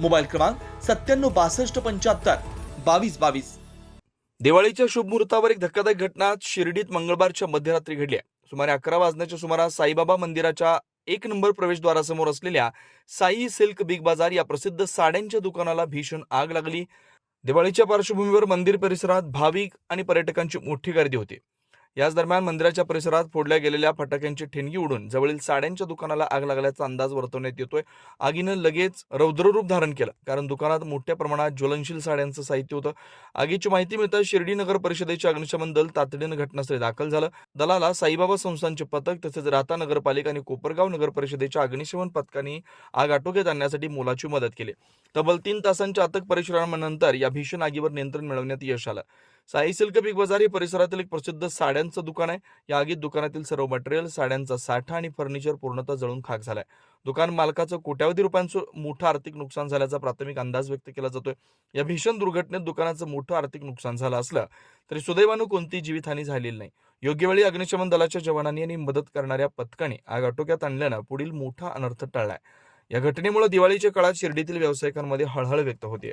Mobile क्रमांक सत्त्याण्णव बासष्ट पंच्याहत्तर. बावीस बावीस. दिवाळीच्या शुभमुहूर्तावर एक धक्कादायक घटना शिर्डीत मंगळवारच्या मध्यरात्री घडली आहे. सुमारे अकरा वाजण्याच्या सुमारास साईबाबा मंदिराच्या एक नंबर प्रवेशद्वारासमोर असलेल्या साई सिल्क बिग बाजार या प्रसिद्ध साड्यांच्या दुकानाला भीषण आग लागली. दिवाळीच्या पार्श्वभूमीवर मंदिर परिसरात भाविक आणि पर्यटकांची मोठी गर्दी होती. याच दरम्यान मंदिराच्या परिसरात फोडल्या गेलेल्या फटाक्यांची ठिणगी उडून जवळील साड्यांच्या दुकानाला आग लागल्याचा अंदाज वर्तवण्यात येतोय. आगीनं लगेच रौद्ररूप धारण केलं कारण दुकानात मोठ्या प्रमाणात ज्वलनशील साड्यांचं साहित्य होतं. आगीची माहिती मिळताच शिर्डी नगर परिषदेचे अग्निशमन दल तातडीनं घटनास्थळी दाखल झालं. दलाला साईबाबा संस्थांचे पथक तसेच राहता नगरपालिका आणि कोपरगाव नगर परिषदेच्या अग्निशमन पथकांनी आग आटोक्यात आणण्यासाठी मोलाची मदत केली. तब्बल तीन तासांच्या अथक परिश्रमानंतर या भीषण आगीवर नियंत्रण मिळवण्यात यश आलं. साई सिल्क बिग बाजार हे परिसरातील एक प्रसिद्ध साड्यांचं दुकान आहे. या आगीत दुकानातील सर्व मटेरियल साड्यांचा साठा आणि फर्निचर पूर्णतः जळून खाक झालाय. दुकान मालकाचं कोट्यावधी रुपयांचं मोठं आर्थिक नुकसान झाल्याचा प्राथमिक अंदाज व्यक्त केला जातोय. या भीषण दुर्घटनेत दुकानाचं मोठं आर्थिक नुकसान झालं असलं तरी सुदैवानं कोणतीही जीवितहानी झालेली नाही. योग्य वेळी अग्निशमन दलाच्या जवानांनी आणि मदत करणाऱ्या पथकाने आग आटोक्यात आणल्यानं पुढील मोठा अनर्थ टळलाय. या घटनेमुळे दिवाळीच्या काळात शिर्डीतील व्यावसायिकांमध्ये हळहळ व्यक्त होते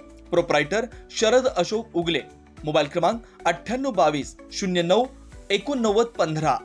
प्रोप्रायटर शरद अशोक उगले. मोबाईल क्रमांक अठ्ठ्याण्णव बावीस शून्य नऊ एकोणनव्वद पंधरा.